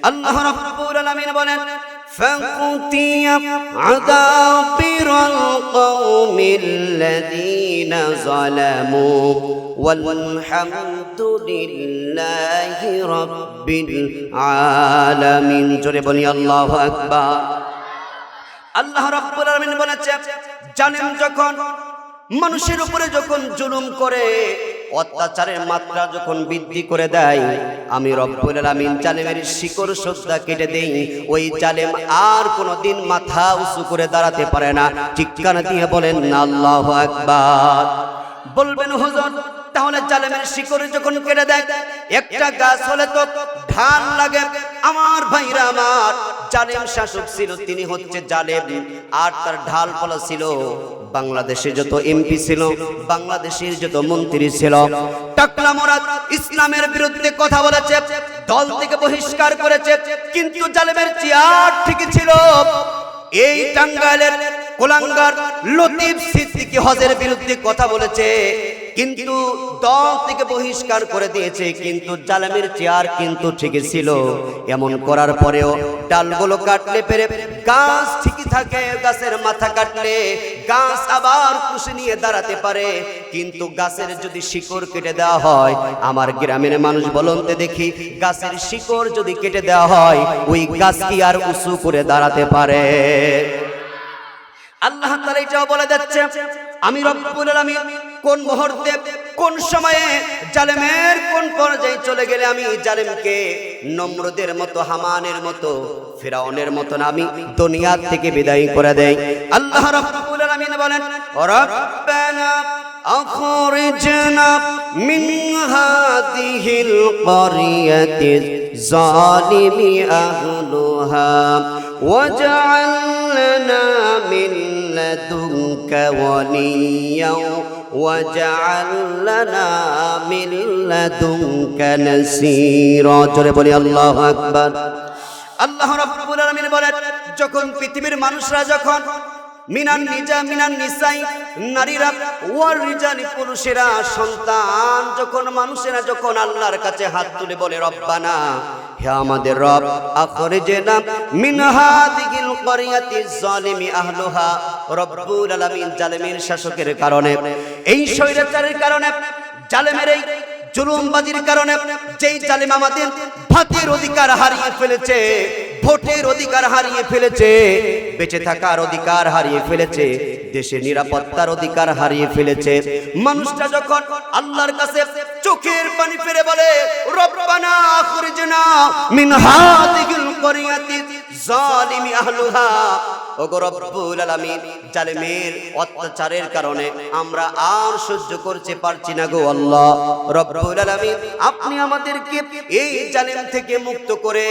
আল্লাহ রাব্বুল আলামিন বলেন فقطيع عذابر القوم الذين ظلموا والحمد لله رب العالمين জোরে বলি আল্লাহু আকবার আল্লাহ রাব্বুল আলামিন বলেছে জানেন যখন মানুষের উপরে যখন জুলুম করে অত্যাচারের মাত্রা যখন বৃদ্ধি করে দেয়, আমি রব্বুল আলামিন জালেমের শিকড় সদ্যা কেটে দেই। ওই জালেম আর কোনোদিন মাথা উঁচু করে দাঁড়াতে পারে না। চিৎকার দিয়ে বলেন, আল্লাহু আকবার। বলবেন, হুজুর, তাহলে জালেমের শিকড় যখন কেটে দেয়, একটা গাছ হলে তো ধান লাগে। আমার ভাইরা আমার জালেম শাসক ছিল, তিনি হচ্ছে জালেম। আর তার ঢাল ফলা ছিল বাংলাদেশে যত এমপি ছিল, বাংলাদেশের যত মন্ত্রী ছিল, টাকলা মোরাদ ইসলামের বিরুদ্ধে কথা বলেছে, দল থেকে বহিষ্কার করেছে, কিন্তু জালেমের চেয়ার ঠিকই ছিল। এই টাঙ্গাইলের কোলাঙ্গার লতিফ সিদ্দিকী হজের বিরুদ্ধে কথা বলেছে কিন্তু দল থেকে বহিষ্কার করে দিয়েছে, কিন্তু জালামের চেয়ার কিন্তু ঠিকই ছিল। এমন করার পরেও ডালগুলো কাটলে পেরে গাছ ঠিকই থাকে, গাছের মাথা কাটলে গাছ আবার খুশি নিয়ে দাঁড়াতে পারে। কিন্তু গাছের যদি শিকড় কেটে দেওয়া হয়, আমার গ্রামের মানুষ বলতে দেখি, গাছের শিকড় যদি কেটে দেওয়া হয়, ওই গাছ কি আর উঁচু করে দাঁড়াতে পারে? আল্লাহ তাআলা এটাও বলে যাচ্ছে আমি রব্বুল আলামিন কোন মুহূর্তে কোন সময়ে জালেমের কোন পর্যায়ে চলে গেলে আমি জালেমকে নম্রদের মতো হামানের মতো ফিরাউনের মতো আমি দুনিয়া থেকে বিদায় করে দেই আল্লাহ রব্বুল আলামিন বলেন রব্বানা أخرجنا من هذه القرية الظالم أهلها واجعل لنا من لدنك وليا واجعل لنا من لدنك نصيرا জোরে বলি আল্লাহু আকবার আল্লাহ রাব্বুল আলামিন বলেন যখন পৃথিবীর মানুষরা যখন মিনান নিজা মিনান নিসাই নারীরা ওয়ার রিজালি পুরুষেরা সন্তান যখন মানুষেরা যখন আল্লাহর কাছে হাত তুলে বলে রব্বানা হে আমাদের রব আখরে যে নাম মিনহা দিগিল করিয়াতি জলিমি আহলুহা। রব্বুল আলামিন জালেমের শাসকের কারণে, এই স্বৈরাচারের কারণে, জালেমের এই জুলুমবাজির কারণে, যেই জালেম আমাদের ভাতের অধিকার হারিয়ে ফেলেছে ভোটের অধিকার হারিয়ে ফেলেছে, বেঁচে থাকার অধিকার হারিয়ে ফেলেছে, দেশে নিরাপত্তার অধিকার হারিয়ে ফেলেছে। মানুষটা যখন আল্লাহর কাছে চোখের পানি ফেলে বলে, রব্বানা আখরিজনা মিন হাদিহিল করিয়াতি জালিমি আহলুহা ওগো রব্বুল আলামিন, জালেমের অত্যাচারের কারণে আমরা আর সহ্য করতে পারছি না গো আল্লাহ। রব্বুল আপনি আমাদেরকে এই জালেম থেকে মুক্ত করে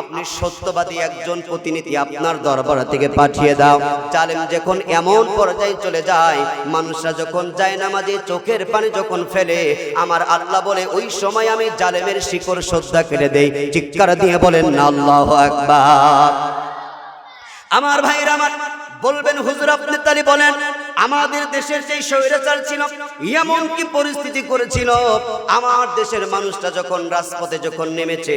আপনি সত্যবাদী একজন প্রতিনিধি আপনার দরবার থেকে পাঠিয়ে দাও। জালেম যখন এমন পর্যায়ে চলে যায়, মানুষরা যখন যায় নামাজে, চোখের পানি যখন ফেলে, আমার আল্লাহ বলে, ওই সময় আমি জালেমের শিকড় শ্রদ্ধা কেটে দেই। চিৎকার দিয়ে বলেন, আল্লাহ আকবার। আমার ভাইরা আমার বলবেন, হুজুর আপনি তালি বলেন, আমাদের দেশের যেই স্বৈরাচার ছিল, এমন কি পরিস্থিতি করেছিল? আমার দেশের মানুষটা যখন রাজপথে যখন নেমেছে,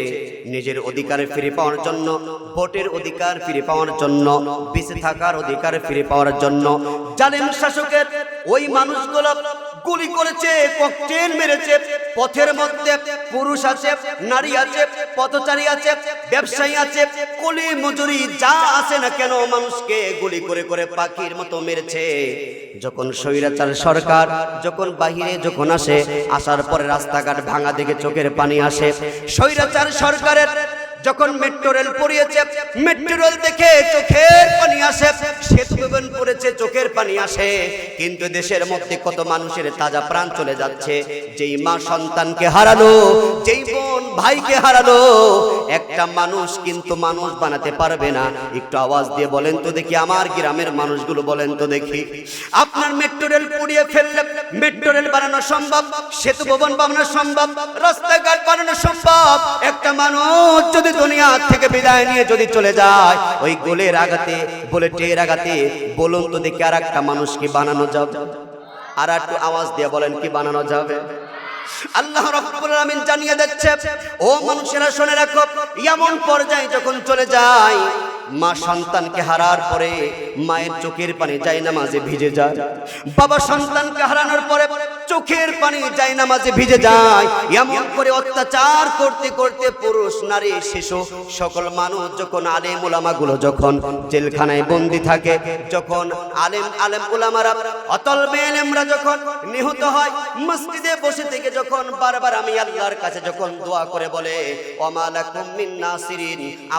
নিজের অধিকার ফিরে পাওয়ার জন্য, ভোটের অধিকার ফিরে পাওয়ার জন্য, বেঁচে থাকার অধিকার ফিরে পাওয়ার জন্য, জালেম শাসকের ওই মানুষগুলো গুলি করেছে ককটেল মেরেছে, পথের মধ্যে পুরুষ আছে, নারী আছে, পথচারী আছে, ব্যবসায়ী আছে, কলি মজুরি যা আছে না কেন মানুষকে গুলি করে করে পাখির মতো মেরেছে। যখন স্বৈরাচার সরকার যখন বাহিরে যখন আসে, আসার পরে রাস্তাঘাট ভাঙা দেখে চোখের পানি আসে। স্বৈরাচার সরকারের যখন মেট্রো রেল পড়িয়েছে মেট্রো রেল দেখে চোখের পানি আসে সেতু ভবন পড়েছে, চোখের পানি আসে। কিন্তু দেশের মধ্যে কত মানুষের তাজা প্রাণ চলে যাচ্ছে, যেই মা সন্তানকে হারালো, যেই বোন ভাইকে হারালো। একটা মানুষ কিন্তু মানুষ বানাতে পারবে না। একটু আওয়াজ দিয়ে বলেন তো দেখি, আমার গ্রামের মানুষগুলো বলেন তো দেখি। আপনার মেট্রো রেল পুড়িয়ে ফেললে মেট্রো রেল বানানো সম্ভব, সেতু ভবন বানানো সম্ভব, রাস্তাঘাট বানানো সম্ভব। একটা মানুষ যদি দুনিয়া থেকে বিদায় নিয়ে যদি চলে যায়, ওই গোলের আঘাতে, বুলেটের আঘাতে, বলুন তো দেখি আর একটা মানুষ কি বানানো যাবে? আর একটু আওয়াজ দিয়ে বলেন কি বানানো যাবে? আল্লাহ রাব্বুল আলামিন জানিয়ে দিচ্ছে, ও মানুষেরা শুনে রাখো, এমন পর্যায়ে যখন চলে যায়, মা সন্তানকে হারার পরে মায়ের চোখের পানি যায় না মাঝে ভিজে যায়। বাবা সন্তানকে হারানোর পরে চোখের পানি যায় না মাঝে ভিজে যায়। এমন করে অত্যাচার করতে করতে পুরুষ, নারী, শিশু, সকল মানুষ যখন আলেম উলামাগুলো যখন জেলখানায় বন্দি থাকে, যখন আলেম আলেম উলামারা অতল বেলেমরা যখন নিহত হয়, মসজিদে বসে থেকে যখন বারবার আমি আল্লাহর কাছে যখন দোয়া করে বলে মিন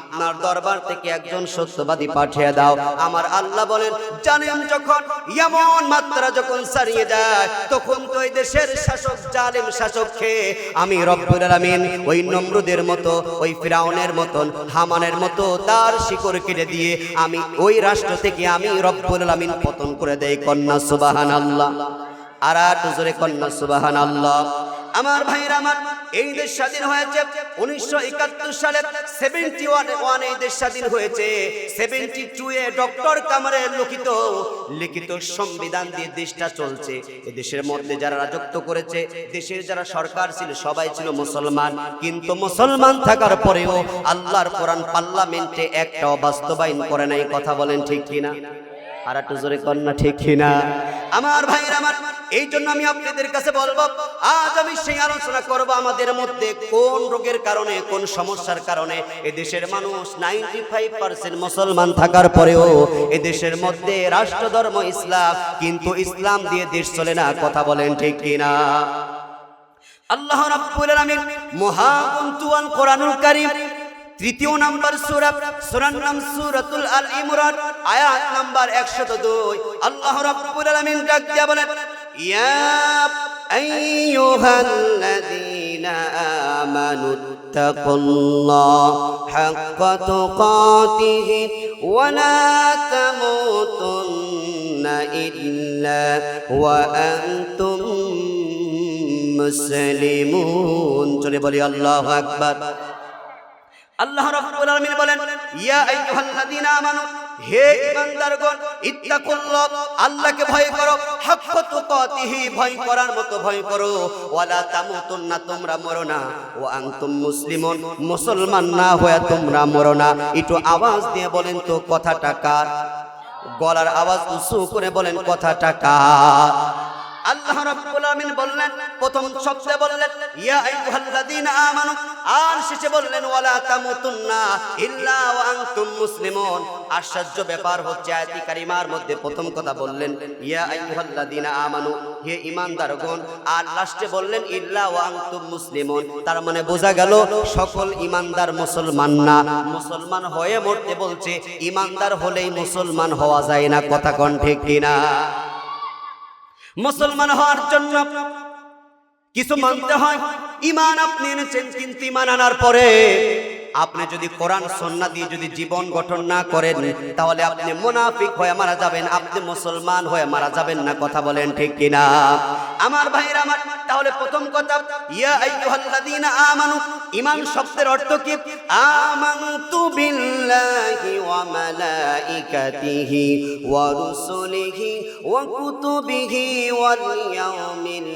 আপনার দরবার থেকে একজন সত্যবাদী পাঠিয়ে দাও। আমার আল্লাহ বলেন, জানেন যখন এমন মাত্রা যখন সারিয়ে যায়, তখন তো ওই দেশের শাসক, জালেম শাসককে আমি রব্বুল আলামিন ওই নমরুদের মতো, ওই ফিরাউনের মতন, হামানের মতো তার শিকড় কেটে দিয়ে আমি ওই রাষ্ট্র থেকে আমি রব্বুল আলামিন পতন করে দেই। কন্যা সুবাহান আল্লাহ আর আট জোরে কন্যা সুবাহান আল্লাহ আমার ভাইরা আমার, এই দেশ স্বাধীন হয়েছে উনিশশো একাত্তর সালে সেভেন্টি ওয়ান এই দেশ স্বাধীন হয়েছে। সেভেন্টি টু এ ডক্টর কামারের লিখিত লিখিত সংবিধান দিয়ে দেশটা চলছে। এ দেশের মধ্যে যারা রাজত্ব করেছে, দেশের যারা সরকার ছিল, সবাই ছিল মুসলমান। কিন্তু মুসলমান থাকার পরেও আল্লাহর কোরআন পার্লামেন্টে একটাও বাস্তবায়ন করে নাই, কথা বলেন ঠিক কিনা? আর একটু জোরে কন্যা ঠিক কিনা? আমার ভাইয়ের আমার, এই জন্য আমি আপনাদের কাছে বলব, আজ আমি সেই আলোচনা করব আমাদের মধ্যে কোন রোগের কারণে, কোন সমস্যার কারণে। এ দেশের মানুষ নাইনটি ফাইভ পার্সেন্ট মুসলমান থাকার পরেও এ দেশের মধ্যে রাষ্ট্র ধর্ম ইসলাম, কিন্তু ইসলাম দিয়ে দেশ চলে না, কথা বলেন ঠিক কিনা? আল্লাহ রাব্বুল আলামিন কোরআনুল কারীম তৃতীয় নাম্বার সূরা, সূরার নাম সূরাতুল আল ইমরান, আয়াত নাম্বার 102 আল্লাহ রাব্বুল আলামিন ডাক দিয়া বলেন ইয়া আইয়ুহাল্লাযীনা আমানু তাকুল্লাহ হাক্কা তুকাতিহি ওয়া লা তামুতুন্না ইল্লা ওয়া আনতুম মুসলিমুন। চলে বলি, আল্লাহু আকবার। আল্লাহ রাব্বুল আলামিন বলেন, ইয়া আইয়ুহাল্লাযীনা আমানু, হে ঈমানদারগণ, ইত্তাকুল্লাহ, আল্লাহকে ভয় করো, হাক্কা তুকাতিহি, ভয় করার মতো ভয় করো। ওয়ালা তামুতুন্না, তোমরা মরো না। ও আনতুম মুসলিমুন, মুসলমান না হয়ে তোমরা মরো না। একটু আওয়াজ দিয়ে বলেন তো, কথাটা কার? গলার আওয়াজ উঁচু করে বলেন, কথাটা কার? আল্লাহ রাব্বুল আলামিন বললেন, প্রথম শব্দে বললেন, ইয়া আইয়ুহাল্লাযীনা আমানু, আর শেষে বললেন, ওয়ালা তামুতুন্না ইল্লা ওয়া আনতুম মুসলিমুন। আশ্চর্য ব্যাপার হচ্ছে আয়াতি কারিমার মধ্যে প্রথম কথা বললেন, ইয়া আইয়ুহাল্লাযীনা আমানু, হে ঈমানদারগণ, আর লাস্টে বললেন, ইল্লা ওয়া আনতুম মুসলিমুন। তার মানে বোঝা গেল, সকল ঈমানদার মুসলমান না। মুসলমান হয়ে মরতে বলছে, ঈমানদার হলেই মুসলমান হওয়া যায় না, কথা কোন ঠিক কিনা? মুসলমান হওয়ার জন্য কিছু মানতে হয়। ইমান আপনি এনেছেন কিন্তু ইমান আনার পরে আপনি যদি কোরআন সন্না দিয়ে যদি জীবন গঠন না করেন, তাহলে আপনি মুনাফিক হয়ে মারা যাবেন, আপনি মুসলমান হয়ে মারা যাবেন না, কথা বলেন ঠিক কিনা? আমার ভাইরা আমার, তাহলে প্রথম কথা, ইয়া আমানু, ঈমান শব্দের অর্থ কি? আমানতু বিল্লাহি ওয়া মালাইকাতিহি ওয়া রুসুলিহি ওয়া কুতুবিহি ওয়াল ইয়াউমিল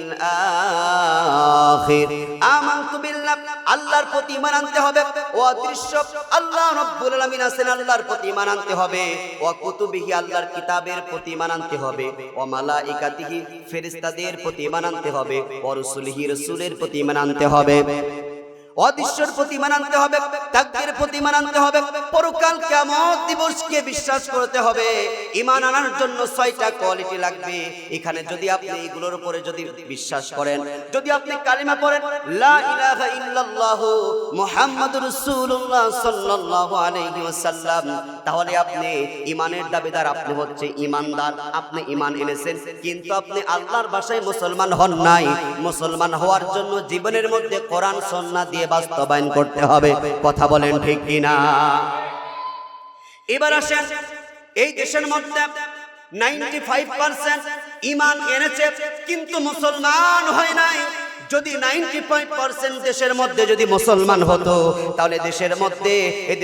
আখির। আমানতু বিল্লাহ, আল্লাহর প্রতি ঈমান আনতে হবে। ও অদৃশ্য আল্লাহ রব্বুল আলামিন আছেন আল্লাহর প্রতি ঈমান আনতে হবে ও কুতুবিহি আল্লাহর কিতাবের প্রতি ঈমান আনতে হবে ও মালাইকাতিহি ফেরেশতাদের প্রতি ঈমান আনতে হবে ও রসুলিহি রসুলের প্রতি ঈমান আনতে হবে। অদৃশ্যর প্রতি মানানতে হবে, তাকদের প্রতি মানানতে হবে। পরকাল কিয়ামত দিবসকে বিশ্বাস করতে হবে। ঈমান আনার জন্য ছয়টা কোয়ালিটি লাগবে। এখানে যদি আপনি এগুলোর উপরে যদি বিশ্বাস করেন, যদি আপনি কালিমা পড়েন, লা ইলাহা ইল্লাল্লাহ মুহাম্মাদুর রাসূলুল্লাহ সাল্লাল্লাহু আলাইহি ওয়াসাল্লাম, তাহলে আপনি ঈমানের দাবিদার, আপনি হচ্ছে ঈমানদার। আপনি ঈমান এনেছেন, কিন্তু আপনি আল্লাহর ভাষায় মুসলমান হন নাই। মুসলমান হওয়ার জন্য জীবনের মধ্যে কোরআন, সুন্নাহ দিয়ে বাস্তবায়ন করতে হবে। কথা বলেন ঠিক কিনা? এবার আসেন, এই দেশের মধ্যে নাইনটি ফাইভ পার্সেন্ট ইমান এনেছে, কিন্তু মুসলমান হয় নাই। যদি নাইনটি পার্সেন্ট দেশের মধ্যে যদি মুসলমান হতো, তাহলে দেশের মধ্যে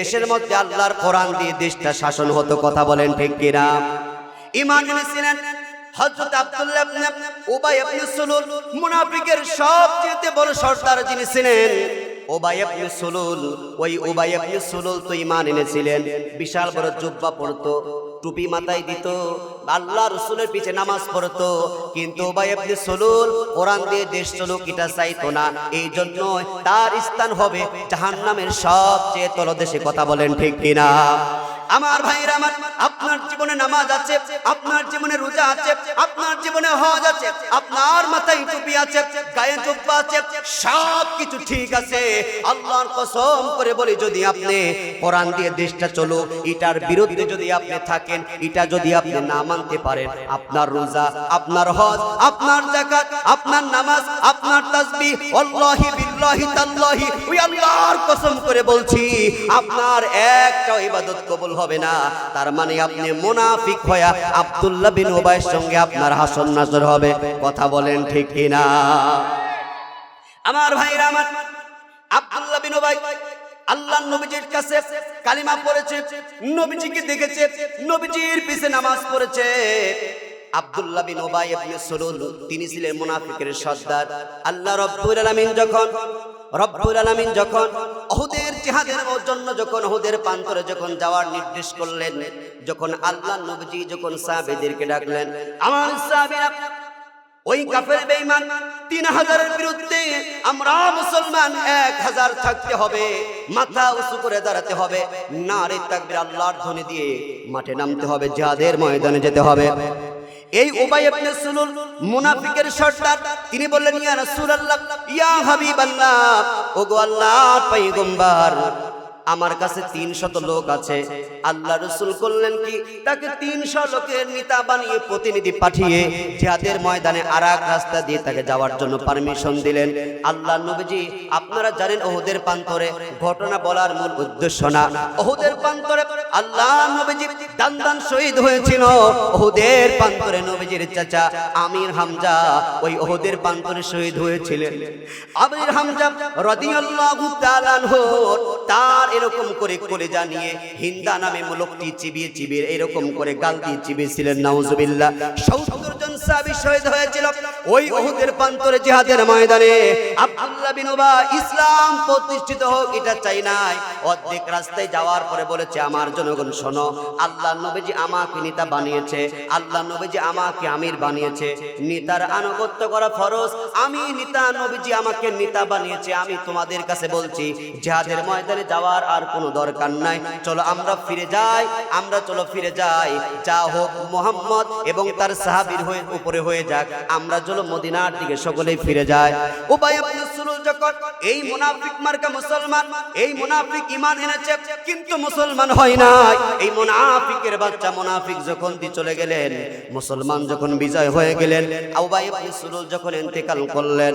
দেশের মধ্যে আল্লাহর কোরআন দিয়ে দেশটা শাসন হতো। কথা বলেন ঠিক কিনা? ইমান এনেছিলেন সবচেয়ে বড় সর্দার যিনি ছিলেন। ঈমান এনেছিলেন। বিশাল বড় জুব্বা পরতো, টুপি মাথায় দিত, আল্লাহ রসুলের পিছে নামাজ পড়তো। কিন্তু ওবাই ইবনে সুলুল কোরআন দিয়ে দেশ চলুক, এটা চাইতো না। এই জন্য তার স্থান হবে জাহান্নামের সবচেয়ে তলদেশে, কথা বলেন ঠিক কিনা? আমার ভাইরা আমার আপনার জীবনে নামাজ আছে, আপনার জীবনে রোজা আছে, আপনার জীবনে হজ আছে, আপনার মাথায় টুপি আছে, গায়ে জুব্বা আছে সব কিছু ঠিক আছে। আল্লাহর কসম করে বলি, যদি আপনি কোরআন দিয়ে দেশটা চলো, এটার বিরুদ্ধে যদি আপনি থাকেন, এটা যদি আপনি না মানতে পারেন, আপনার রোজা, আপনার হজ, আপনার যাকাত, আপনার নামাজ, আপনার তাসবিহ আল্লাহি বিল্লাহি তাল্লাহি ওই আল্লাহর কসম করে বলছি, আপনার একটাও ইবাদত কবুল হবে না। তার মানে আপনি মুনাফিক হয়া আব্দুল্লাহ বিন ওবাইয়ের সঙ্গে আপনার হাসন নাজর হবে। কথা বলেন ঠিক কিনা? আমার ভাইরা আমার আব্দুল্লাহ বিন ওবাই আল্লাহ নবীজির কাছে কালিমা পড়েছে, নবীজিকে দেখেছে, নবীজির পিছে নামাজ পড়েছে। আব্দুল্লাহ বিন ওবাই ইবনে সুলুল, তিনি ছিলেন মুনাফিকের সর্দার। আল্লাহ রাব্বুল আলামিন যখন, রব্বুল আলামিন যখন ওহুদের জিহাদের জন্য যখন ওহুদের প্রান্তরে যখন যাওয়ার নির্দেশ করলেন, যখন আল্লাহ নবীজি যখন সাহাবেদেরকে ডাকলেন, আমার সাহাবীরা, ওই কাফের বেঈমান তিন হাজারের বিরুদ্ধে আমরা মুসলমান এক হাজার থাকতে হবে, মাথা উঁচু করে দাঁড়াতে হবে, নারে তাকবির আল্লাহর ধ্বনি দিয়ে মাঠে নামতে হবে, জিহাদের ময়দানে যেতে হবে। এই উবাই ইবনে সুলুল মুনাফিকের সর্দার, তিনি বললেন, ইয়া রাসূলুল্লাহ, ইয়া হাবিবাল্লাহ, ওগো আল্লাহর পয়গম্বর আমার কাছে তিনশত লোক আছে। আল্লাহ রসুল করলেন কি? তাকে তিনশো লোকের নেতা বানিয়ে প্রতিনিধি পাঠিয়ে জিহাদের ময়দানে আর এক রাস্তা দিয়ে তাকে যাওয়ার জন্য পারমিশন দিলেন। আল্লাহ নবীজি, আপনারা জানেন ওহুদের প্রান্তরে ঘটনা বলার মূল উদ্দেশ্য না। ওহুদের প্রান্তরে আল্লাহ নবীজি দান দান শহীদ হয়েছিল। ওহুদের প্রান্তরে নবীজির চাচা আমির হামজা ওই ওহুদের প্রান্তরে শহীদ হয়েছিলেন। আমির হামজা রাদিয়াল্লাহু তাআলা তার এরকম করে করে জানিয়ে হিন্দা নামে লোকটি চিবিয়ে চিবিয়ে এরকম করে গাল দিয়ে চিবিয়েছিলেন, নাউজুবিল্লাহ। সত্তর জন সাহাবী শহীদ হয়েছিল ওই ওহুদের প্রান্তরে জিহাদের ময়দানে। আব্দুল্লাহ বিন উবা ইসলাম প্রতিষ্ঠিত হোক, এটা চাই নাই। অর্ধেক রাস্তায় যাওয়ার পরে বলেছে, আমার জনগণ, শোনো, আল্লাহ নবীজি আমাকে নেতা বানিয়েছে, আল্লাহ নবীজি আমাকে আমির বানিয়েছে। নেতার আনুগত্য করা ফরজ। আমি নেতা, নবীজি আমাকে নেতা বানিয়েছে। আমি তোমাদের কাছে বলছি, জিহাদের ময়দানে যাওয়ার আর কোনো দরকার নাই। চলো আমরা ফিরে যাই, আমরা চলো ফিরে যাই। যা হোক মোহাম্মদ এবং তার সাহাবীর হয়ে উপরে হয়ে যাক। আমরা চলো মদিনার দিকে সকলেই ফিরে যাই। সুলুল যখন এই মুনাফিক মার্কা মুসলমান, এই মুনাফিক ঈমান এনেছে, কিন্তু মুসলমান হয় নাই। এই মুনাফিকের বাচ্চা মুনাফিক যখন দি চলে গেলেন, মুসলমান যখন বিজয় হয়ে গেলেন, উবাই ইবনে সুলুল যখন ইন্তেকাল করলেন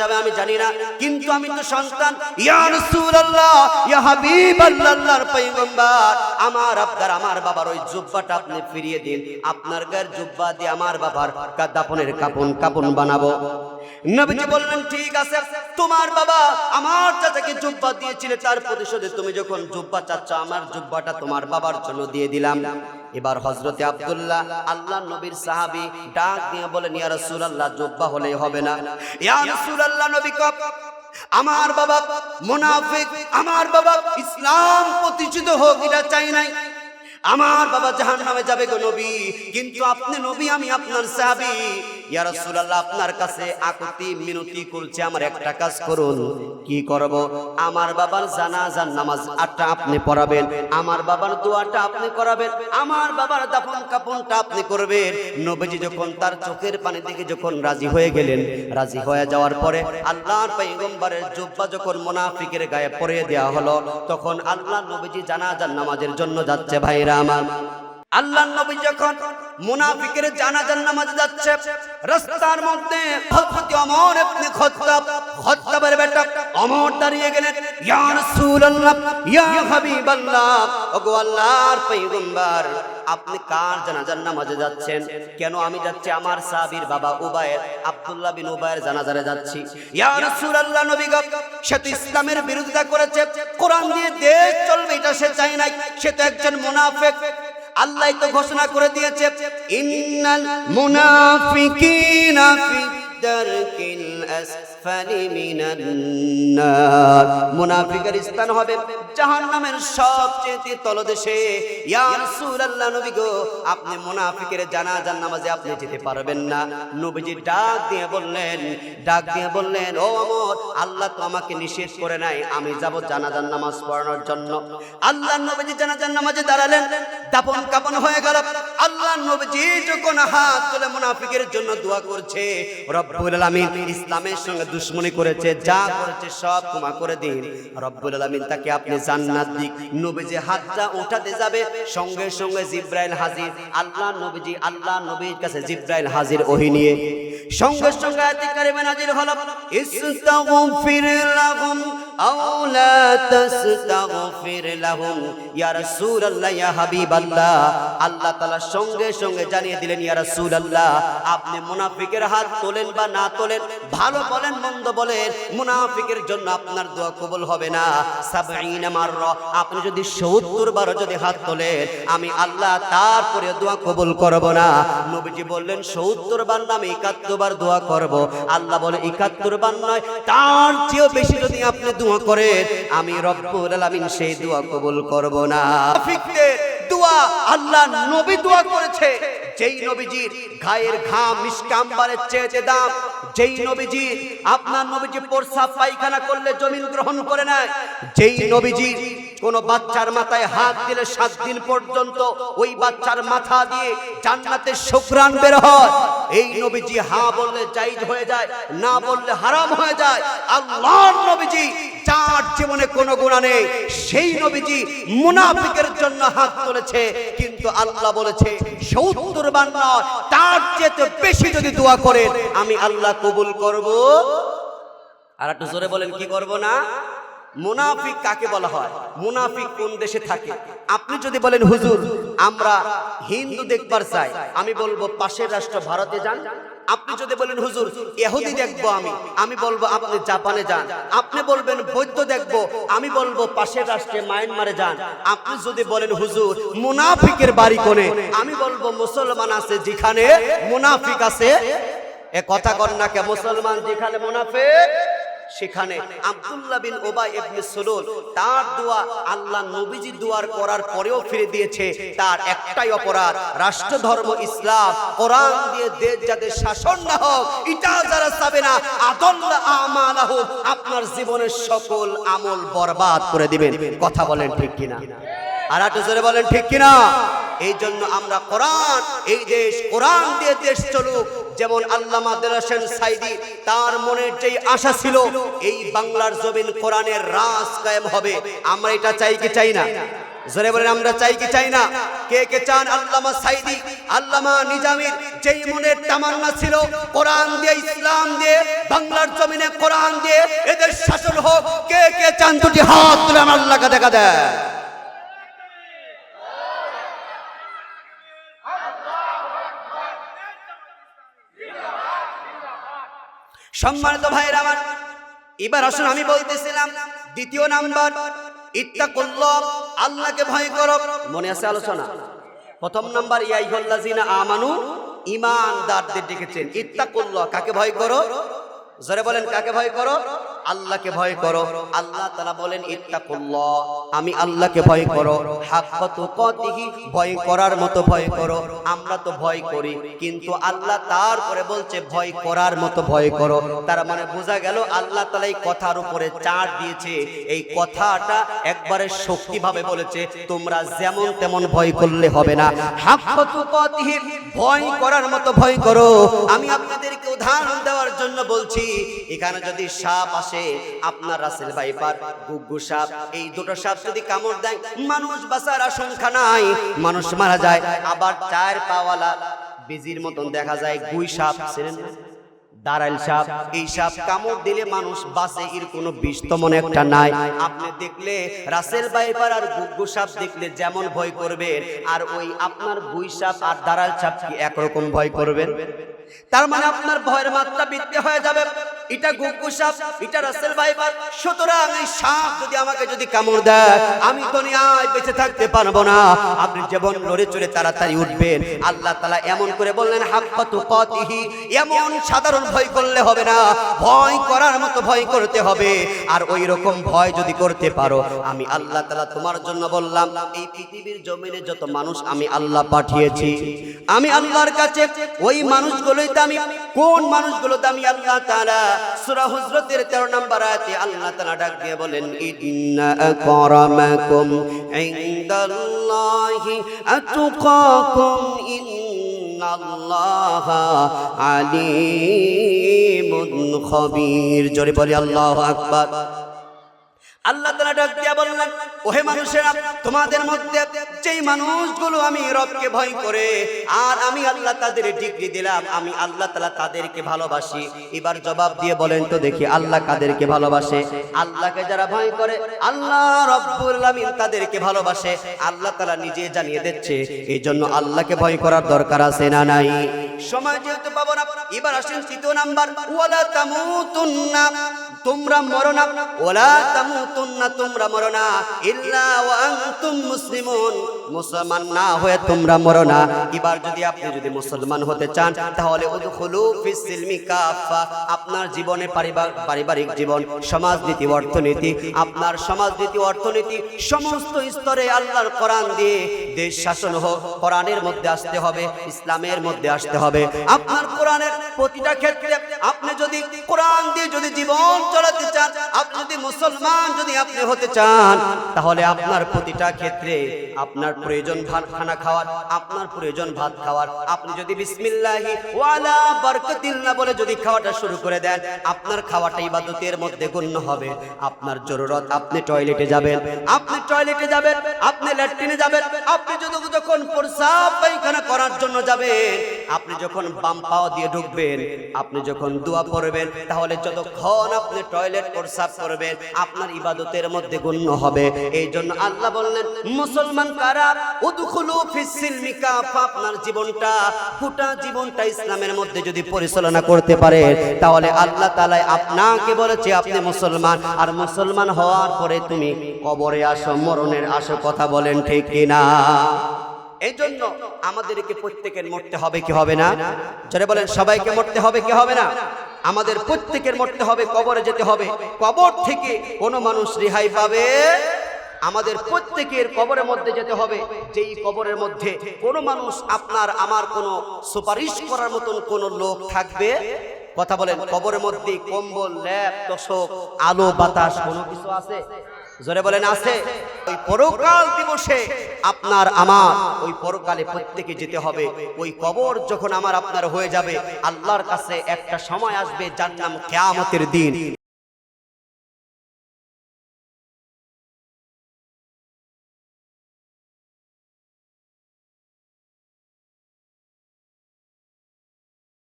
যাবে আমি জানি না, কিন্তু আমি তো সন্তান। ইয়া রাসূলুল্লাহ, ইয়া হাবিবাল্লাহ আল্লাহর পয়গম্বর, আমার আপনার আমার বাবার ওই জুব্বাটা আপনি ফিরিয়ে দিন। আপনার গায়ের জুব্বা দিয়ে আমার বাবার দাপনের কাপন কাপন বানাবো। নবীজি বললেন, ঠিক আছে, তোমার বাবা আমার চাচাকে জুব্বা দিয়েছিলে, তার প্রতিশোধে তুমি যখন জুব্বা চাচ্ছ, আমার জুব্বাটা তোমার বাবার জন্য দিয়ে দিলাম। এবার হজরতে আবদুল্লাহ আল্লাহ নবীর সাহাবি ডাক দিয়ে বলেন, ইয়া রাসূলুল্লাহ, জব্বা হলে হবে না। ইয়া রাসূলুল্লাহ নবী কপ আমার বাবা মুনাফিক, আমার বাবা ইসলাম প্রতিষ্ঠিত হোক, এটা চাই নাই। আমার বাবা জাহান নামে যাবে গো নবী, কিন্তু আপনি নবী, আমি আপনার সাহাবী। আপনার কাছে আকুতি মিনতি করছে, আমার একটা কাজ করুন। কি করব? আমার বাবার জানাজার নামাজ আটটা আপনি পড়াবেন, আমার বাবার দোয়াটা আপনি করাবেন, আমার বাবার আপনি করবেন। নবীজি যখন তার চোখের পানি থেকে যখন রাজি হয়ে গেলেন, রাজি হয়ে যাওয়ার পরে আল্লাহর পয়গম্বরের জুব্বা যখন মুনাফিকের গায়ে পরিয়ে দেওয়া হলো, তখন আল্লাহ নবীজি জানাজার নামাজের জন্য যাচ্ছে, ভাইরা আমার। আল্লাহ নবী যখন মুনাফিকের জানাজার নামাজে যাচ্ছে, রাস্তার মধ্যে হযরত ওমর ইবনে খাত্তাব, খাত্তাবের বেটা ওমর দাঁড়িয়ে গেলেন, ইয়া রাসূলুল্লাহ, ইয়া হাবিবাল্লাহ, ওগো আল্লাহর পয়গম্বর, আপনি কার জানাজার নামাজে যাচ্ছেন? কেন আমি যাচ্ছি? আমার সাহাবীর বাবা উবায়ের, আব্দুল্লাহ বিন উবায়ের জানাজারে যাচ্ছি। ইয়া রাসূলুল্লাহ, নবী গো, সে তো ইসলামের বিরোধিতা করেছে। কোরআন দিয়ে দেশ চলবে, এটা সে চায় নাই। সে তো একজন মুনাফিক। আল্লাহ তো ঘোষণা করে দিয়েছে ইন্নাল মুনাফিকিনা ফি দারকিল আসফালি মিনান নার। মুনাফিকের স্থান হবে জাহান্নামের সবচেয়ে তলদেশে। ইয়া রাসূলুল্লাহ নবী গো, আপনি মুনাফিকের জানাজার নামাজে আপনি যেতে পারবেন না। নবীজি ডাক দিয়ে বললেন, ডাক দিয়ে বললেন, ও আমর আল্লাহ তো আমাকে নিষেধ করে নাই, আমি যাব জানাজার নামাজ পড়ানোর জন্য। আল্লাহ নবীজি জানাজার নামাজে দাঁড়ালেন, দাপন কাপন হয়ে গেল। আল্লাহ নবীজি যখন হাত তুলে মুনাফিকের জন্য দোয়া করছে রব্বুল আলামিন ইসলামের সঙ্গে দুশ্মনী করেছে, যা করেছে সব ক্ষমা করে দিন। রব্বুল আলামিন তাকে আপনি জান্নাত দিক। নবীজি হাতটা উঠাতে যাবে, সঙ্গে সঙ্গে জিব্রাইল হাজির। আল্লাহ নবীজি, আল্লাহ নবীর কাছে জিব্রাইল হাজির ওহি নিয়ে। সঙ্গে সঙ্গে আয়াতে কারিমে নাজির হলো ইস্তাগফির লাহুম আপনি মুনাফিকের হাত তোলেন বা না তোলেন, ভালো বলেন, মন্দ বলেন, মুনাফিকের জন্য আপনার দোয়া কবুল হবে না। আপনি যদি 70 বার যদি হাত তোলেন, আমি আল্লাহ তারপরে দোয়া কবুল করব না। নবীজি বললেন 70 বার না, আমি 71 বার দোয়া করব। আল্লাহ বলে 71 বার নয়, তার চেয়েও বেশি যদি আপনি দোয়া করেন আমি রব্বুল আলামিন সেই দোয়া কবুল করব না। দোয়া আল্লাহ নবী দোয়া করেছে। যেই নবীজির গায়ের ঘাম মিসকাম্বারের চেয়ে দাম, যেই নবীজি আপনার নবীজি প্রসাব পায়খানা করলে জমিন গ্রহণ করে নেয় যেই নবীজি কোন বাচ্চার মাথায় হাত দিলে সাত দিন পর্যন্ত ওই বাচ্চার মাথা দিয়ে জান্নাতের শুক্রান বের হয়। এই নবীজি হা বললে জায়েজ হয়ে যায়, না বললে হারাম হয়ে যায়। আল্লাহর নবীজি যার জীবনে কোনো গুণা নেই, সেই নবীজি মুনাফিকের জন্য হাত তুলেছে। কিন্তু আল্লাহ বলেছে, সত্তর বার নয় তার চেয়ে বেশি যদি দোয়া করেন, আমি আল্লাহ কবুল করব। আর একটু জোরে বলেন, কি করব না? মুনাফিক কাকে বলা হয়? মুনাফিক কোন দেশে থাকে? আপনি যদি বলেন, হুজুর, আমরা হিন্দু দেখবার চাই। আমি বলব, পাশের রাষ্ট্র ভারতে যান। আপনি যদি বলেন, হুজুর এহুদি দেখব আমি। আমি বলব, আপনি জাপানে যান। আপনি বলবেন, বৌদ্ধ দেখব। আমি বলব, পাশের রাষ্ট্রে মায়ানমারে যান। আপনি যদি বলেন, হুজুর, মুনাফিকের বাড়ি কোনে? আমি বলব, মুসলমান আছে যেখানে মুনাফিক আছে। এ কথা কর না কে, মুসলমান যেখানে মুনাফিক। সেখানে আব্দুল্লাহ বিন ওবাই ইবনে সুলুল তার দোয়া আল্লাহ নবীজি দোয়ার করার পরেও ফিরে দিয়েছে। তার একটাই অপরাধ রাষ্ট্র ধর্ম ইসলাম, কোরআন দিয়ে দেশ যাদের শাসন না হোক, এটা যারা চাবে না, আদল্লা আমালাহ, আপনার জীবনের সকল আমল বরবাদ করে দিবেন। কথা বলেন ঠিক কিনা? আর একটু জোরে বলেন ঠিক কিনা? এই জন্য আমরা কোরআন, এই দেশ কোরআন দিয়ে দেশ চলুক যেমন আল্লামা দেলাসেন সাইদি, তার মনের যেই আশা ছিল, এই বাংলার জমিন কোরআনের রাজ কায়েম হবে। আমরা এটা চাই কি চাই না? জোরে বলেন, আমরা চাই কি চাই না? কে কে চান আল্লামা সাইদি? আল্লামা নিজামির যেই মনের তামান্না ছিল, কোরআন দিয়ে, ইসলাম দিয়ে, বাংলার জমিনে কোরআন দিয়ে, এদের শাসন হোক, কে কে চান দুটি হাত তুলে আমার আল্লাহকে দেখা দেয়। সম্মানিত ভাইয়ের আমার, এবার আসুন আমি বলতেছিলাম, দ্বিতীয় নাম্বার, ইত্তাকুল্লাহ, আল্লাহকে ভয় করো। মনে আছে আলোচনা? প্রথম নাম্বার ইয়াই ইয়াইহুল্লাযিনা আমানু ইমানদারদের ডেকেছেন। ইত্তাকুল্লাহ, কাকে ভয় করো? জরে বলেন, কাকে ভয় করো? আল্লাহকে ভয় করো। আল্লাহ তাআলা বলেন ইত্তাকুল্লাহ আমি আল্লাহকে ভয় করো। হাক্কা তুকাতিহি ভয় করার মতো ভয় করো। আমরা তো ভয় করি। কিন্তু আল্লাহ তারপরে বলছে ভয় করার মতো ভয় করো। তার মানে বোঝা গেল আল্লাহ তাআলা এই কথার উপরে চার দিয়েছে। এই কথাটা একবারে শক্তিভাবে বলেছে তোমরা যেমন তেমন ভয় করলে হবে না। হাক্কা তুকাতিহি ভয় করার মতো ভয় করো। আমি আপনাদেরকে উদাহরণ দেওয়ার জন্য বলছি এখানে যদি সাপ আসে আসে, আপনার রাসেল ভাইপার গুগ্গু সাপ, এই দুটো সাপ যদি কামড় দেয়, মানুষ বাঁচার আশঙ্কা নাই। মানুষ মারা যায়, আবার চার পাওয়ালা বিজির মতন দেখা যায়, গুই সাপ ছিলেন? দাঁড়াইল সাপ, এই সাপ কামড় দিলে মানুষ বাঁচে, এর কোনো বিষ তেমন একটা নাই। আপনি দেখলে রাসেল বাইপার আর গুগ্গু সাপ দেখলে যেমন ভয় করবেন আর ওই আপনার গুই সাপ আর দাঁড়াল সাপ কি একরকম ভয় করবেন তার মানে আপনার ভয়ের মাত্রা বৃদ্ধি হয়ে যাবে। এটা সাপ এটা রাসেল বাইপার সুতরাং এই সাপ যদি আমাকে যদি কামড় দেয় আমি দুনিয়ায় বেঁচে থাকতে পারব না। আপনি যেমন লড়ে চড়ে তাড়াতাড়ি উঠবেন আল্লাহ তালা এমন করে বললেন হাক্কাতু কাতিহি এমন সাধারণ ভয় করলে হবে না। ভয় করার মতো ভয় করতে হবে। আর ওই রকম ভয় যদি করতে পারো আমি আল্লাহ তালা তোমার জন্য বললাম এই পৃথিবীর জমিনে যত মানুষ আমি আল্লাহ পাঠিয়েছি। আমি আল্লাহর কাছে ওই মানুষগুলোই দামি কোন মানুষগুলো দামি আল্লাহ তাআলা সূরা হুজরতের 13 নম্বর আয়াতে আল্লাহ তাআলা ডাক দিয়ে বলেন, ইন্না আলিমুন জোরে বলি, আল্লাহু আকবার। আল্লাহ ডাক দিয়া বললেন ওহে মানুষেরা, তোমাদের মধ্যে যেই মানুষগুলো আমি রবকে ভয় করে, আর আমি আল্লাহ তাদের ডিগ্রি দিলাম, আমি আল্লাহ তাআলা তাদেরকে ভালোবাসি। এবার জবাব দিয়ে বলেন তো দেখি, আল্লাহ কাদেরকে ভালোবাসে? আল্লাহকে যারা ভয় করে, আল্লাহ রব্বুল তাদেরকে ভালোবাসে। আল্লাহ তাআলা নিজে জানিয়ে দিচ্ছে এই জন্য আল্লাহকে ভয় করার দরকার আছে না নাই? সময় যেহেতু পাবো না, এবার আসেন তৃতীয় নাম্বার তোমরা মরো না। ওলা তামুতুন্না, তোমরা মরো না। ইল্লা ওয়া মুসলিমুন। মুসলমান না হয়ে তোমরা মরো না। এবার যদি আপনি যদি মুসলমান হতে চান, তাহলে উদখুলু ফিস সিলমি কাফা আপনার জীবনে পারিবারিক জীবন সমাজনীতি অর্থনীতি। আপনার সমাজনীতি অর্থনীতি সমস্ত স্তরে আল্লাহর কোরআন দিয়ে দেশ শাসন হোক, কোরআনের মধ্যে আসতে হবে, ইসলামের মধ্যে আসতে হবে। আপনার কোরআনের প্রতিটা ক্ষেত্রে আপনি যদি কোরআন দিয়ে যদি জীবন চলাতে চান, আপনি যদি মুসলমান, যদি আপনি হতে চান, তাহলে আপনার প্রতিটা ক্ষেত্রে আপনার প্রয়োজন ভাত খানা খাওয়ার, আপনার প্রয়োজন ভাত খাওয়ার। আপনি যদি বিসমিল্লাহি ওয়ালা বারকাতিল্লাহ বলে যদি খাওয়াটা শুরু করে দেন, আপনার খাওয়াটা ইবাদতের মধ্যে গণ্য হবে। আপনার জরুরত, আপনি টয়লেটে যাবেন। আপনি টয়লেটে যাবেন, আপনি ল্যাট্রিনে যাবেন। আপনি যদি যখন প্রস্রাব পায়খানা করার জন্য যাবেন, আপনি যখন বাম পাও দিয়ে ঢুকবেন, আপনি যখন দোয়া পড়বেন, তাহলে যতক্ষণ আপনি টয়লেট প্রস্রাব করবেন আপনার ইবাদতের মধ্যে গণ্য হবে। এই জন্য আল্লাহ বললেন, মুসলমান কারা? উদখুলু ফিস সিলমি কাফা আপনার জীবনটা, গোটা জীবনটা ইসলামের মধ্যে যদি পরিচালনা করতে পারে, তাহলে আল্লাহ তাআলা আপনাকে বলেছে, আপনি মুসলমান। আর মুসলমান হওয়ার পরে তুমি কবরে আসো, মরণের আসো, কথা বলেন ঠিক কিনা? এই জন্য আমাদেরকে প্রত্যেকের মরতে হবে কি হবে না? যারা বলেন, সবাইকে মরতে হবে কি হবে না? আমাদের প্রত্যেকের মরতে হবে, কবরে যেতে হবে। কবর থেকে কোনো মানুষ রেহাই পাবে? আমাদের প্রত্যেকের কবরের মধ্যে যেতে হবে। যেই কবরের মধ্যে কোনো মানুষ আপনার, আমার কোনো সুপারিশ করার মতন কোনো লোক থাকবে? কথা বলেন, কবরের মধ্যে কম্বল, ল্যাপ তোষক আলো, বাতাস কোনো কিছু আছে? জোরে বলেন আছে? ওই পরকাল দিবসে আপনার আমার, ওই পরকালে প্রত্যেকে যেতে হবে। ওই কবর যখন আমার আপনার হয়ে যাবে, আল্লাহর কাছে একটা সময় আসবে, যার নাম কেয়ামতের দিন।